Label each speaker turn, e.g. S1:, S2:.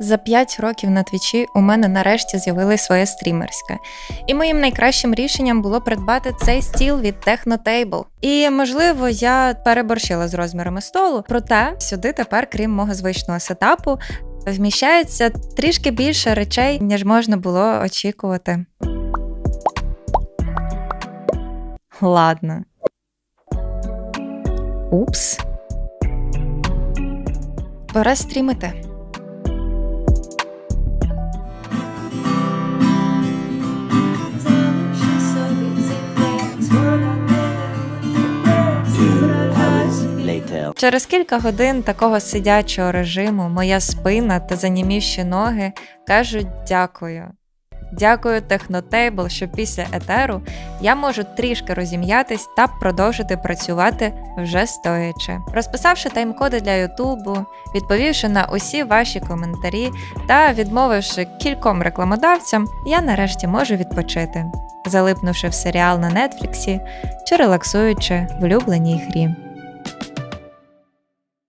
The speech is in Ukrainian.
S1: За 5 років на твічі у мене нарешті з'явилось своє стрімерське. І моїм найкращим рішенням було придбати цей стіл від Technotable. І можливо, я переборщила з розмірами столу, проте сюди тепер, крім мого звичного сетапу, вміщається трішки більше речей, ніж можна було очікувати. Ладно. Упс. Пора стрімити. Через кілька годин такого сидячого режиму моя спина та занімівші ноги кажуть дякую. Дякую Технотейбл, що після етеру я можу трішки розім'ятись та продовжити працювати вже стоячи. Розписавши тайм-коди для Ютубу, відповівши на усі ваші коментарі та відмовивши кільком рекламодавцям, я нарешті можу відпочити, залипнувши в серіал на Нетфліксі чи релаксуючи в улюбленій грі.